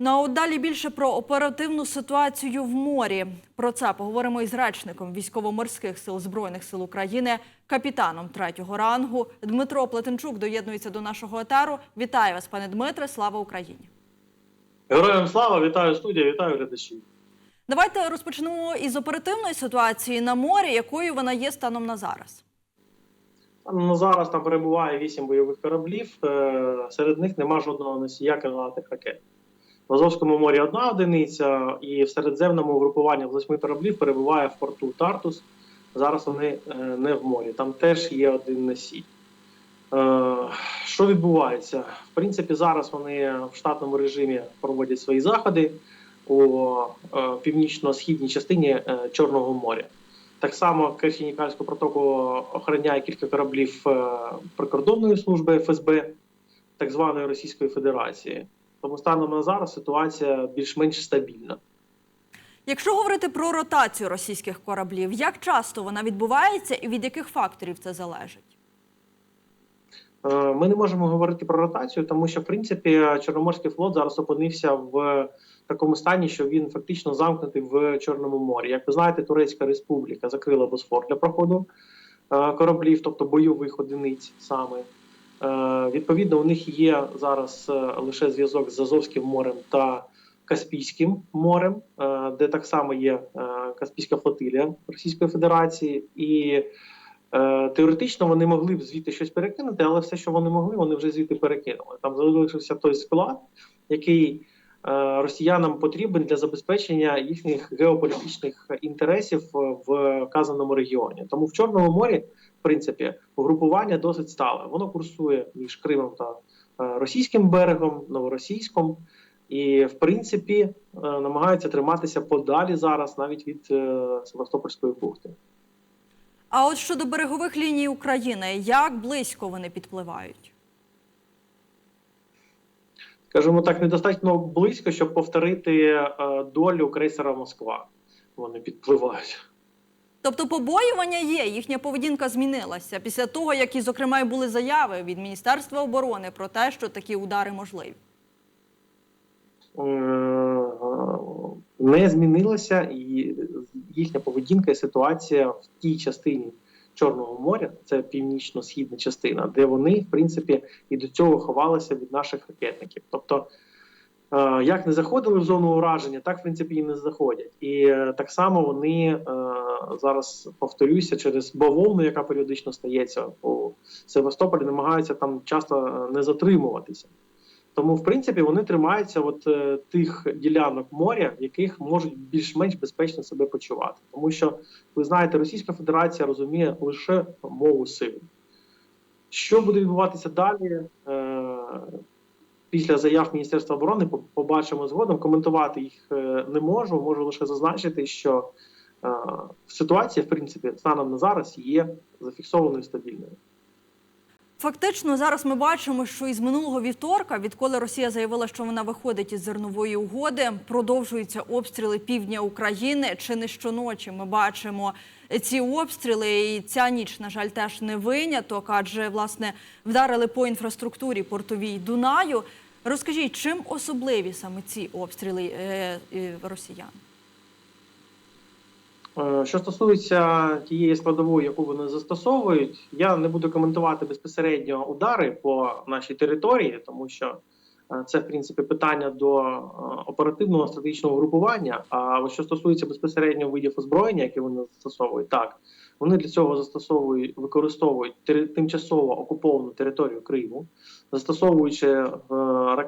Ну а от далі більше про оперативну ситуацію в морі. Про це поговоримо із речником військово-морських сил збройних сил України, капітаном третього рангу. Дмитро Плетенчук доєднується до нашого етеру. Вітаю вас, пане Дмитре. Слава Україні! Героям слава, вітаю студія, вітаю глядачів. Давайте розпочнемо із оперативної ситуації на морі, якою вона є станом на зараз. Ну, зараз там перебуває вісім бойових кораблів. Е, серед них нема жодного носія крилатих ракет. В Азовському морі одна одиниця, і в середземному групуванні восьми кораблів перебуває в порту Тартус. Зараз вони е, не в морі. Там теж є один носій. Е, що відбувається? В принципі, зараз вони в штатному режимі проводять свої заходи у е, північно-східній частині Чорного моря. Так само Керченікальську протоку охороняє кілька кораблів прикордонної служби ФСБ так званої Російської Федерації. Тому станом на зараз ситуація більш-менш стабільна. Якщо говорити про ротацію російських кораблів, як часто вона відбувається і від яких факторів це залежить? Е, Ми не можемо говорити про ротацію, тому що в принципі Чорноморський флот зараз опинився в такому стані, що він фактично замкнутий в Чорному морі. Як ви знаєте, Турецька Республіка закрила Босфор для проходу е, кораблів, тобто бойових одиниць саме. Е, Відповідно, у них є зараз е, лише зв'язок з Азовським морем та Каспійським морем, е, де так само є Каспійська флотилія Російської Федерації, і теоретично вони могли б звідти щось перекинути, але все, що вони могли, вони вже звідти перекинули. Там залишився той склад, який росіянам потрібен для забезпечення їхніх геополітичних інтересів в вказаному регіоні. Тому в Чорному морі, в принципі, угрупування досить стале. Воно курсує між Кримом та е, російським берегом, новоросійськом. І, в принципі, е, намагаються триматися подалі зараз навіть від е, Севастопольської бухти. А от щодо берегових ліній України, як близько вони підпливають? Скажімо так, недостатньо близько, щоб повторити е, долю крейсера Москва. Вони підпливають. Тобто побоювання є, їхня поведінка змінилася після того, як і, зокрема, й були заяви від Міністерства оборони про те, що такі удари можливі. Е, Не змінилася і їхня поведінка і ситуація в тій частині Чорного моря, це північно-східна частина, де вони, в принципі, і до цього ховалися від наших ракетників. Тобто, е, як не заходили в зону ураження, так в принципі і не заходять. І е, так само вони е, зараз повторюся через бавовну, яка періодично стається у Севастополі, намагаються там часто не затримуватися. Тому, в принципі, вони тримаються от е, тих ділянок моря, в яких можуть більш-менш безпечно себе почувати. Тому що ви знаєте, Російська Федерація розуміє лише мову сили. Що буде відбуватися далі? Е, після заяв Міністерства оборони побачимо згодом. Коментувати їх е, не можу. Можу лише зазначити, що е, ситуація, в принципі, станом на зараз є зафіксованою стабільною. Фактично, зараз ми бачимо, що із минулого вівторка, відколи Росія заявила, що вона виходить із зернової угоди, продовжуються обстріли півдня України. Чи не щоночі ми бачимо ці обстріли, і ця ніч, на жаль, теж не виняток, адже власне вдарили по інфраструктурі портовій Дунаю. Розкажіть, чим особливі саме ці обстріли е, е, росіян? Е, Що стосується тієї складової, яку вони застосовують, я не буду коментувати безпосередньо удари по нашій території, тому що е, це в принципі питання до е, оперативного стратегічного групування. А що стосується безпосередньо видів озброєння, які вони застосовують, так вони для цього застосовують використовують тимчасово окуповану територію Криму, застосовуючи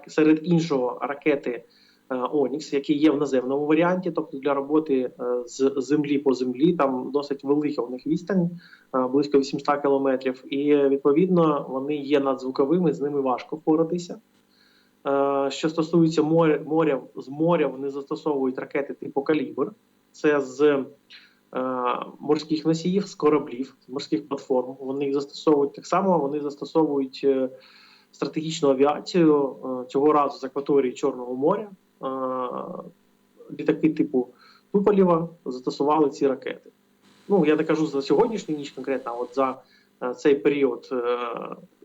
серед іншого ракети. Е, Онікс, який є в наземному варіанті, тобто для роботи е, з землі по землі, там досить велика у них відстань, е, близько 800 кілометрів, і відповідно вони є надзвуковими, з ними важко впоратися. Що стосується моря, моря з моря, вони застосовують ракети типу Калібр, це з морських носіїв, з кораблів, з морських платформ. Вони їх застосовують так само. Вони застосовують стратегічну авіацію цього разу з акваторії Чорного моря. Е, Літаки типу Туполєва застосували ці ракети. Ну я не кажу за сьогоднішню ніч конкретно, а от за е, цей період, е,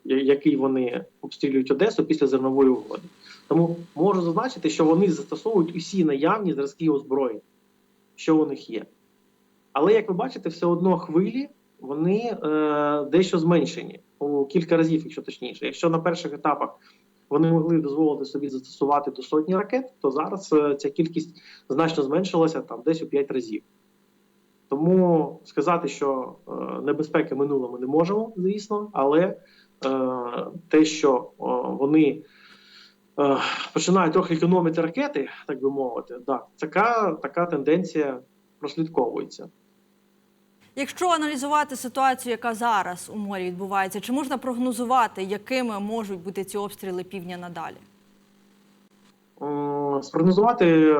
який вони обстрілюють Одесу після зернової угоди. Тому можу зазначити, що вони застосовують усі наявні зразки озброєння, що у них є. Але як ви бачите, все одно хвилі вони е, дещо зменшені у кілька разів, якщо точніше. Якщо на перших етапах вони могли дозволити собі застосувати до сотні ракет, то зараз е, ця кількість значно зменшилася там десь у 5 разів. Тому сказати, що е, небезпеки минуло ми не можемо, звісно, але е, те, що вони починають трохи економити ракети, так би мовити, да, така, така тенденція прослідковується. Якщо аналізувати ситуацію, яка зараз у морі відбувається, чи можна прогнозувати, якими можуть бути ці обстріли півдня надалі? Спрогнозувати, е,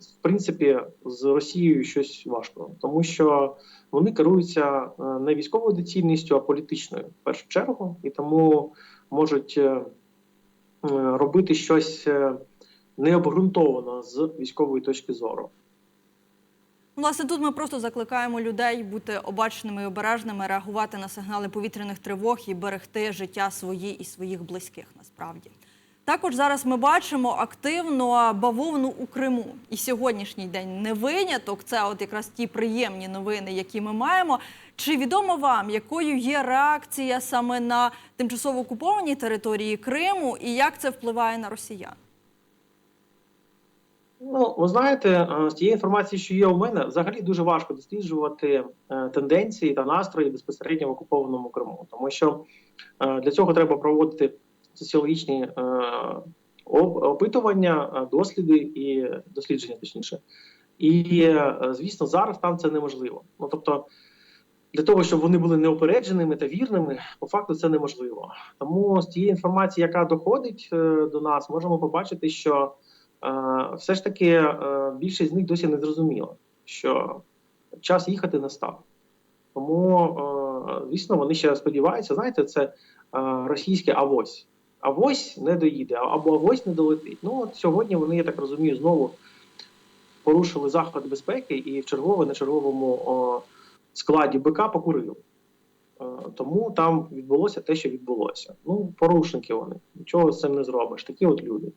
в принципі, з Росією щось важко, тому що вони керуються е, не військовою доцільністю, а політичною в першу чергу, і тому можуть е, е, робити щось е, необґрунтовано з військової точки зору. Власне, тут ми просто закликаємо людей бути обачними і обережними, реагувати на сигнали повітряних тривог і берегти життя свої і своїх близьких. Насправді також зараз ми бачимо активно бавовну у Криму. І сьогоднішній день не виняток. Це от якраз ті приємні новини, які ми маємо. Чи відомо вам, якою є реакція саме на тимчасово окупованій території Криму, і як це впливає на росіян? Ну, ви знаєте, е, з тієї інформації, що є у мене, взагалі дуже важко досліджувати е, тенденції та настрої безпосередньо в окупованому Криму, тому що е, для цього треба проводити соціологічні опитування, досліди і дослідження, точніше. І звісно, зараз там це неможливо. Ну тобто, для того, щоб вони були неупередженими та вірними, по факту це неможливо. Тому з тієї інформації, яка доходить до нас, можемо побачити, що все ж таки е, більшість з них досі не зрозуміла, що час їхати настав. Тому, е, звісно, вони ще сподіваються, знаєте, це е, російське авось. Авось не доїде, або авось не долетить. Ну от сьогодні вони, я так розумію, знову порушили заходи безпеки і в чергове на черговому о, складі БК покурили. Е, Тому там відбулося те, що відбулося. Ну, порушники вони, нічого з цим не зробиш. Такі от люди.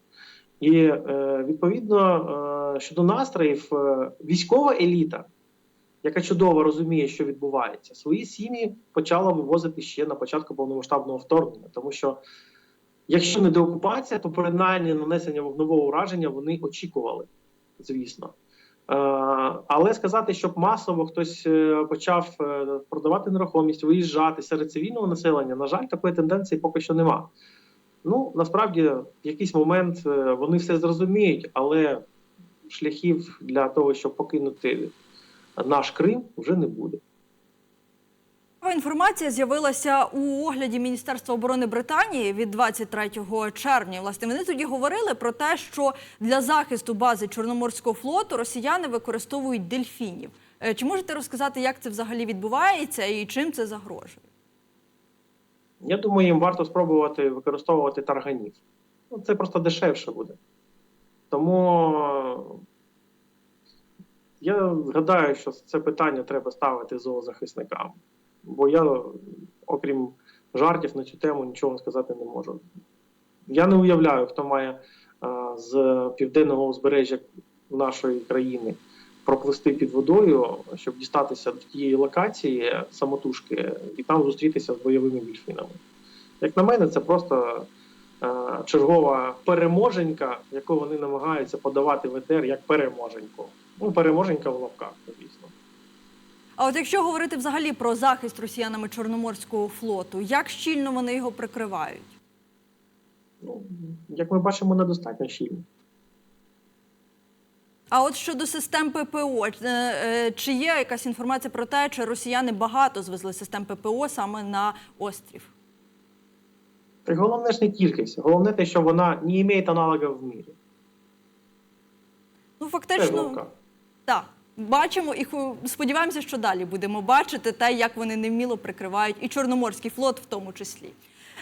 І е, відповідно е, щодо настроїв, е, військова еліта, яка чудово розуміє, що відбувається, свої сім'ї почала вивозити ще на початку повномасштабного вторгнення, тому що якщо не деокупація, то принаймні нанесення вогневого ураження вони очікували, звісно. Але сказати, щоб масово хтось почав продавати нерухомість, виїжджати серед цивільного населення, на жаль, такої тенденції поки що нема. Ну насправді, в якийсь момент е, вони все зрозуміють, але шляхів для того, щоб покинути наш Крим, вже не буде. Інформація з'явилася у огляді Міністерства оборони Британії від 23 червня. Власне, вони тоді говорили про те, що для захисту бази Чорноморського флоту росіяни використовують дельфінів. Е, Чи можете розказати, як це взагалі відбувається і чим це загрожує? Я думаю, їм варто спробувати використовувати тарганів. Ну, це просто дешевше буде. Тому я гадаю, що це питання треба ставити зоозахисникам. Бо я, окрім жартів на цю тему, нічого сказати не можу. Я не уявляю, хто має е, з південного узбережжя нашої країни проплисти під водою, щоб дістатися до тієї локації самотужки і там зустрітися з бойовими дельфінами. Як на мене, це просто е, чергова переможенька, яку вони намагаються подавати в ЕТР як переможеньку. Ну, переможенька в лапках, звісно. А от якщо говорити взагалі про захист росіянами Чорноморського флоту, як щільно вони його прикривають? Ну, як ми бачимо, недостатньо щільно. А от щодо систем ППО, е, е, чи є якась інформація про те, чи росіяни багато звезли систем ППО саме на острів? Так головне ж не кількість, головне те, що вона не має аналогів в мірі. Ну фактично, так. Бачимо і ху- сподіваємося, що далі будемо бачити те, як вони невміло прикривають і Чорноморський флот в тому числі.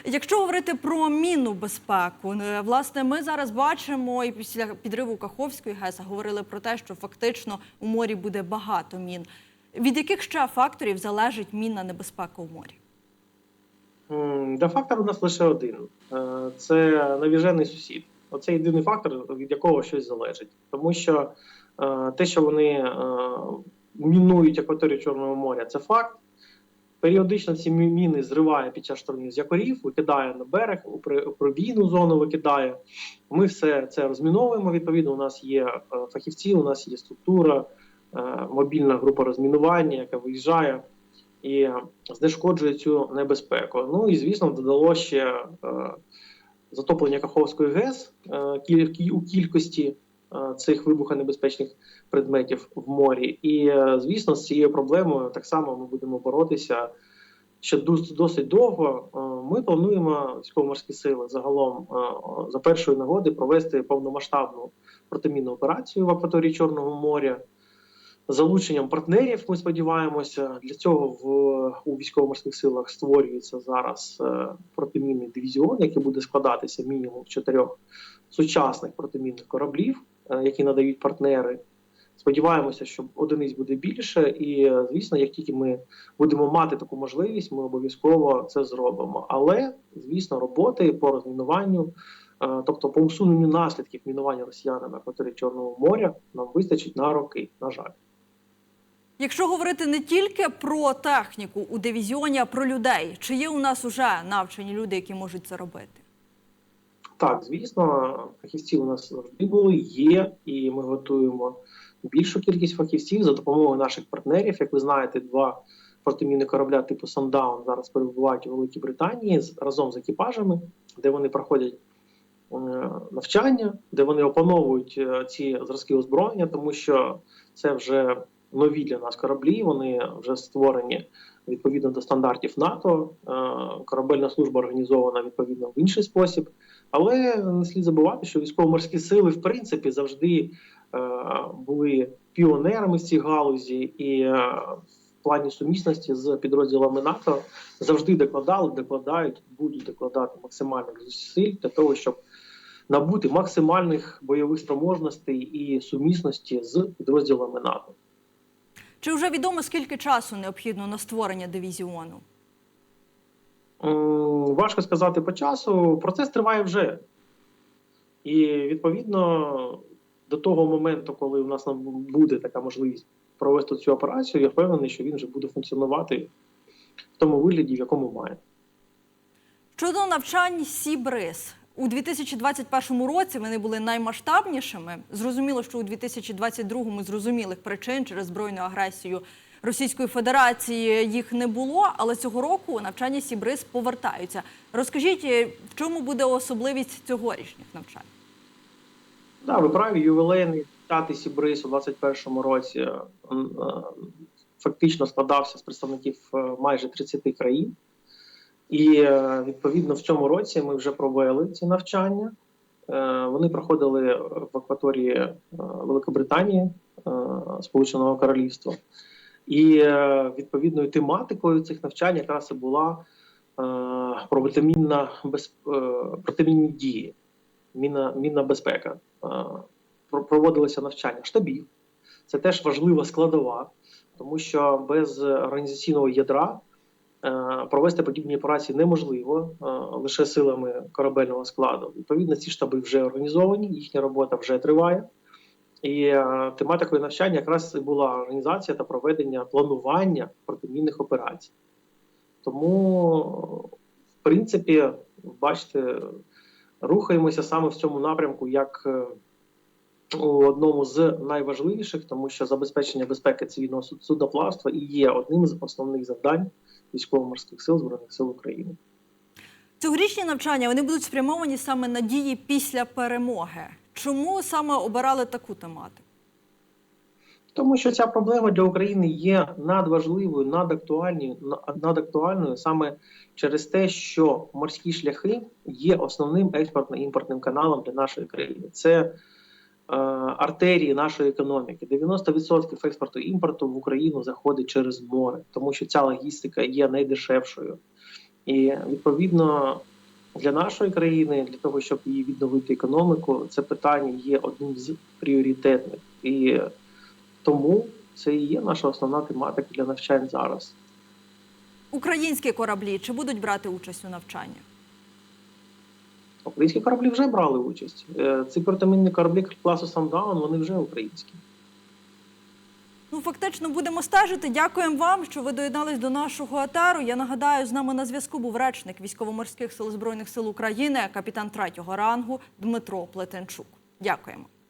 Якщо говорити про мінну безпеку, е, власне, ми зараз бачимо і після підриву Каховської ГЕС говорили про те, що фактично у морі буде багато мін. Від яких ще факторів залежить мінна небезпека у морі? Де фактор у нас лише один: Е, це навіжений сусід. Оце єдиний фактор, від якого щось залежить. Тому що е, те, що вони мінують акваторію Чорного моря, це факт. Періодично ці міни зриває під час штормів з якорів, викидає на берег, у пробійну зону викидає. Ми все це розміновуємо. Відповідно, у нас є е, фахівці, у нас є структура, е, мобільна група розмінування, яка виїжджає і знешкоджує цю небезпеку. Ну і звісно, додало ще е, затоплення Каховської ГЕС у кількості цих вибухонебезпечних предметів в морі. І е, звісно, з цією проблемою так само ми будемо боротися ще досить довго. Е, Ми плануємо військово-морські сили загалом е, за першої нагоди провести повномасштабну протимінну операцію в акваторії Чорного моря. Залученням партнерів ми сподіваємося. Для цього в у військово-морських силах створюється зараз е, протимінний дивізіон, який буде складатися мінімум чотирьох сучасних протимінних кораблів, е, які надають партнери. Сподіваємося, що одиниць буде більше, і е, звісно, як тільки ми будемо мати таку можливість, ми обов'язково це зробимо. Але звісно, роботи по розмінуванню, е, тобто по усуненню наслідків мінування росіянами акваторії Чорного моря, нам вистачить на роки. На жаль. Якщо говорити не тільки про техніку у дивізіоні, а про людей, чи є у нас уже навчені люди, які можуть це робити? Так, звісно, фахівці у нас завжди були, є, і ми готуємо більшу кількість фахівців за допомогою наших партнерів. Як ви знаєте, два протимінні корабля типу Сандаун зараз перебувають у Великій Британії разом з екіпажами, де вони проходять е, навчання, де вони опановують е, ці зразки озброєння, тому що це вже нові для нас кораблі. Вони вже створені відповідно до стандартів НАТО. Е, Корабельна служба організована відповідно в інший спосіб. Але не слід забувати, що військово-морські сили в принципі завжди е, були піонерами з цій галузі, і е, в плані сумісності з підрозділами НАТО завжди докладали, докладають, будуть докладати максимальних зусиль для того, щоб набути максимальних бойових спроможностей і сумісності з підрозділами НАТО. Чи вже відомо, скільки часу необхідно на створення дивізіону? Важко сказати по часу. Процес триває вже. І відповідно до того моменту, коли у нас буде така можливість провести цю операцію, я впевнений, що він вже буде функціонувати в тому вигляді, в якому має. Щодо навчань Сібрис. У 2021 році вони були наймасштабнішими. Зрозуміло, що у 2022 з зрозумілих причин через збройну агресію Російської Федерації їх не було, але цього року навчання Сібрис повертаються. Розкажіть, е, в чому буде особливість цьогорічних навчань? Так, ви праві, ювілейний п'ятий Сібрис у 2021 році е, фактично складався з представників е, майже 30 країн. І е, відповідно в цьому році ми вже провели ці навчання. Е, Вони проходили в акваторії е, Великобританії, е, Сполученого Королівства. І е, відповідною тематикою цих навчань якраз і була е, протимінна без, е, протимінні дії, мінна, мінна безпека. Е, про- Проводилося навчання штабів. Це теж важлива складова, тому що без організаційного ядра е, провести подібні операції неможливо е, лише силами корабельного складу. Відповідно, ці штаби вже організовані, їхня робота вже триває. І е, тематикою навчання якраз була організація та проведення планування протимінних операцій. Тому, в принципі, бачите, рухаємося саме в цьому напрямку як е, у одному з найважливіших, тому що забезпечення безпеки цивільного суд- судноплавства і є одним з основних завдань військово-морських сил Збройних сил України. Цьогорічні навчання вони будуть спрямовані саме на дії після перемоги. Чому саме обирали таку тематику? Тому що ця проблема для України є надважливою, надактуальною, надактуальною саме через те, що морські шляхи є основним експортно-імпортним каналом для нашої країни. Це артерії нашої економіки. 90% експорту імпорту в Україну заходить через море, тому що ця логістика є найдешевшою. І відповідно для нашої країни, для того, щоб її відновити економіку, це питання є одним з пріоритетних. І тому це і є наша основна тематика для навчань зараз. Українські кораблі чи будуть брати участь у навчанні? Українські кораблі вже брали участь. Е, Ці протимінні кораблі класу Сандаун, вони вже українські. Ну, фактично будемо стежити. Дякуємо вам, що ви доєднались до нашого атару. Я нагадаю, з нами на зв'язку був речник військово-морських сил збройних сил України, капітан третього рангу Дмитро Плетенчук. Дякуємо.